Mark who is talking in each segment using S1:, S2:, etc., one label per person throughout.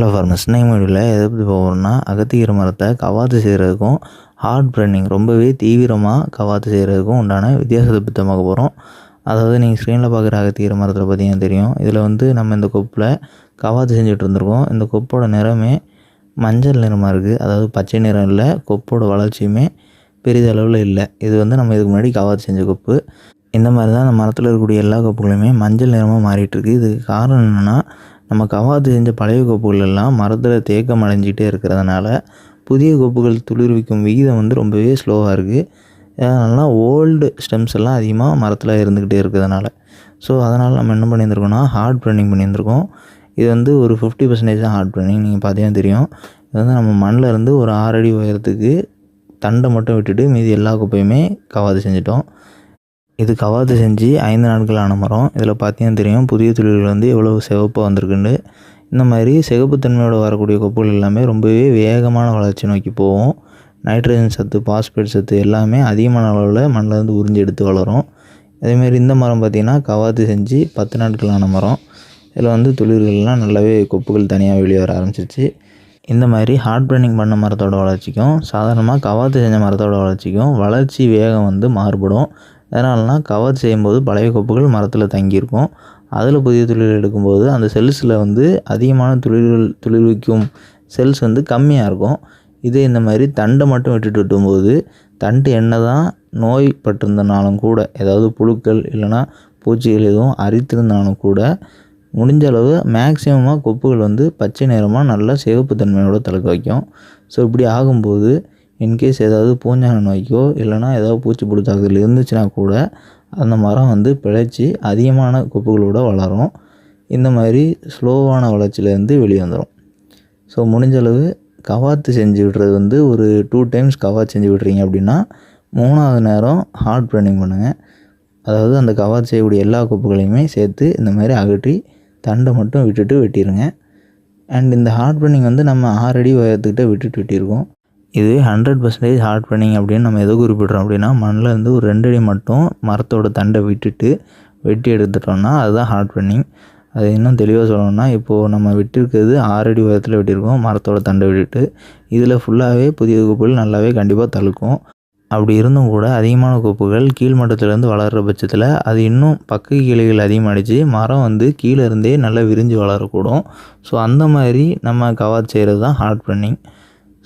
S1: Hello farmers இன்னைக்கு வீடியோவில் எதை பற்றி போகிறோம்னா அகத்திக்கீரை மரத்தை கவாத்து செய்கிறதுக்கும் ஹார்ட் ப்ரெண்டிங் ரொம்பவே தீவிரமாக கவாத்து செய்கிறதுக்கும் உண்டான வித்தியாசத்தை பற்றி பார்க்க போகிறோம் அதாவது நீங்கள் ஸ்க்ரீனில் பார்க்குற அகத்திக்கீரை மரத்தில் பார்த்தீங்கன்னா தெரியும். இதில் வந்து நம்ம இந்த கொப்பில் கவாத்து செஞ்சுட்டு இருந்திருக்கோம். இந்த கொப்போட நிறமே மஞ்சள் நிறமாக இருக்குது அதாவது பச்சை நிறம் இல்லை கொப்போட வளர்ச்சியுமே பெரிதளவில் இல்லை. இது வந்து நம்ம இதுக்கு முன்னாடி கவாத்து செஞ்ச கொப்பு. இந்த மாதிரி தான் அந்த மரத்தில் இருக்கக்கூடிய எல்லா கொப்புகளுமே மஞ்சள் நிறமாக மாறிட்டுருக்கு இதுக்கு காரணம் என்னென்னா நம்ம கவாத்து செஞ்ச பழைய கோப்புகள் எல்லாம் மரத்தில் தேக்கம் அடைஞ்சிக்கிட்டே இருக்கிறதுனால புதிய கோப்புகள் துளிர்விக்கும் விகிதம் வந்து ரொம்பவே ஸ்லோவாக இருக்குது அதனால ஓல்டு ஸ்டெம்ஸ் எல்லாம் அதிகமாக மரத்தில் இருந்துக்கிட்டே இருக்கிறதுனால. ஸோ அதனால் நம்ம என்ன பண்ணியிருந்திருக்கோம்னா ஹார்ட் ப்ரன்னிங் பண்ணியிருந்திருக்கோம். இது வந்து ஒரு ஃபிஃப்டி பர்சன்டேஜ் தான் ஹார்ட் ப்ரெண்டிங் நீங்கள் பார்த்தீங்கன்னா தெரியும். இது வந்து நம்ம மண்ணில் இருந்து ஒரு ஆறடி உயரத்துக்கு தண்டை மட்டும் விட்டுட்டு மீதி எல்லா குப்பையுமே கவாது செஞ்சிட்டோம். இது கவாத்து செஞ்சு ஐந்து நாட்கள் ஆன மரம். இதில் பார்த்தீங்கன்னா தெரியும் புதிய துளிகள் வந்து எவ்வளோ சிவப்பாக வந்திருக்குன்னு. இந்த மாதிரி சிகப்புத்தன்மையோடு வரக்கூடிய கொப்புகள் எல்லாமே ரொம்பவே வேகமான வளர்ச்சி நோக்கி போகும். நைட்ரஜன் சத்து பாஸ்பேட் சத்து எல்லாமே அதிகமான அளவில் மண்ணிலேருந்து உறிஞ்சி எடுத்து வளரும். அதேமாரி இந்த மரம் பார்த்திங்கன்னா கவாத்து செஞ்சு பத்து நாட்கள் ஆன மரம். இதில் வந்து துளிர்கள்லாம் நல்லாவே கொப்புகள் தனியாக வெளியே வர ஆரம்பிச்சிச்சு இந்த மாதிரி ஹார்ட் பிரனிங் பண்ண மரத்தோட வளர்ச்சிக்கும் சாதாரணமாக கவாத்து செஞ்ச மரத்தோட வளர்ச்சிக்கும் வளர்ச்சி வேகம் வந்து மாறுபடும். எதனாலனா கவர் செய்யும்போது பழைய கொப்புகள் மரத்தில் தங்கியிருக்கும். அதில் புதிய துளிர்கள் எடுக்கும்போது அந்த செல்ஸில் வந்து அதிகமான துளிர்கள் துளிர்விக்கும் செல்ஸ் வந்து கம்மியாக இருக்கும். இதே இந்த மாதிரி தண்டை மட்டும் விட்டுட்டு விட்டும்போது தண்டு என்ன தான் நோய் பட்டிருந்தனாலும் கூட ஏதாவது புழுக்கள் இல்லைனா பூச்சிகள் எதுவும் அரித்திருந்தாலும் கூட முடிஞ்ச அளவு மேக்சிமமாக கொப்புகள் வந்து பச்சை நிறமாக நல்லா சிவப்பு தன்மையோடு தழுக்க வைக்கும். ஸோ இப்படி ஆகும்போது இன்கேஸ் ஏதாவது பூஞ்சான நோய்க்கோ இல்லைனா ஏதாவது பூச்சி புழு தாக்குதல் இருந்துச்சுன்னா கூட அந்த மரம் வந்து பிழைச்சி அதிகமான கொப்புகளோடு வளரும். இந்த மாதிரி ஸ்லோவான வளர்ச்சியிலேருந்து வெளியே வந்துடும் ஸோ முடிஞ்சளவு கவாத்து செஞ்சு விடுறது வந்து ஒரு டூ டைம்ஸ் கவாத்து செஞ்சு விட்றீங்க அப்படின்னா மூணாவது நேரம் ஹார்ட் ப்ரெண்டிங் பண்ணுங்கள் அதாவது அந்த கவாத் செய்யக்கூடிய எல்லா கொப்புகளையுமே சேர்த்து இந்த மாதிரி அகற்றி தண்டை மட்டும் விட்டுட்டு வெட்டிடுங்க அண்ட் இந்த ஹார்ட் ப்ரெண்டிங் வந்து நம்ம ஆறடி உயரத்துக்கிட்ட விட்டுட்டு வெட்டியிருக்கோம். இது ஹண்ட்ரட் பர்சன்டேஜ் ஹார்ட் ப்ரெண்டிங் அப்படின்னு நம்ம எதை குறிப்பிட்றோம் அப்படின்னா மண்ணில் இருந்து ஒரு ரெண்டு அடி மட்டும் மரத்தோட தண்டை விட்டுட்டு வெட்டி எடுத்துட்டோம்னா அதுதான் ஹார்ட் ப்ரெண்டிங் அது இன்னும் தெளிவாக சொல்லணும்னா இப்போது நம்ம விட்டுருக்கிறது ஆறடி உயரத்தில் வெட்டியிருக்கோம் மரத்தோட தண்டை விட்டுட்டு. இதில் ஃபுல்லாகவே புதிய குப்புகள் நல்லாவே கண்டிப்பாக தழுக்கும். அப்படி இருந்தும் கூட அதிகமான கோப்புகள் கீழ்மட்டத்துலேருந்து வளர்கிற பட்சத்தில் அது இன்னும் பக்க கிளைகள் அதிகமாகிடுச்சு மரம் வந்து கீழே இருந்தே நல்லா விரிஞ்சு வளரக்கூடும். ஸோ அந்த மாதிரி நம்ம கவாத் செய்கிறது தான் ஹார்ட் ப்ரெண்டிங்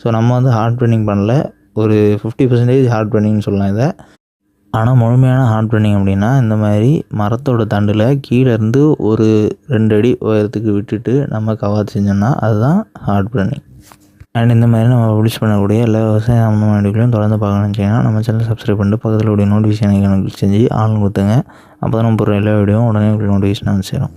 S1: ஸோ நம்ம வந்து ஹார்ட் ப்ரெண்டிங் பண்ணல. ஒரு ஃபிஃப்டி பர்சன்டேஜ் ஹார்ட் ப்ரெண்டிங்னு சொல்லலாம் இதை. ஆனால் முழுமையான ஹார்ட் ப்ரெண்டிங் அப்படின்னா இந்த மாதிரி மரத்தோட தண்டில் கீழேருந்து ஒரு ரெண்டு அடி உயரத்துக்கு விட்டுட்டு நம்ம கவாத்து செஞ்சோம்னா அதுதான் ஹார்ட் ப்ரெண்டிங் அண்ட் இந்த மாதிரி நம்ம பப்ளிஷ் பண்ணக்கூடிய எல்லா விவசாய சம்மந்தமான தொடர்ந்து பார்க்கணும்னு வச்சிங்கன்னா நம்ம சேனல் சப்ஸ்கிரைப் பண்ணிட்டு பக்கத்தில் உடைய நோட்டிஃபிகேஷன் செஞ்சு ஆள் கொடுத்துங்க அப்போ தான் நம்ம போகிற எல்லா வீடியோவும் உடனே நோட்டிஃபிகேஷன் வந்து சேரும்.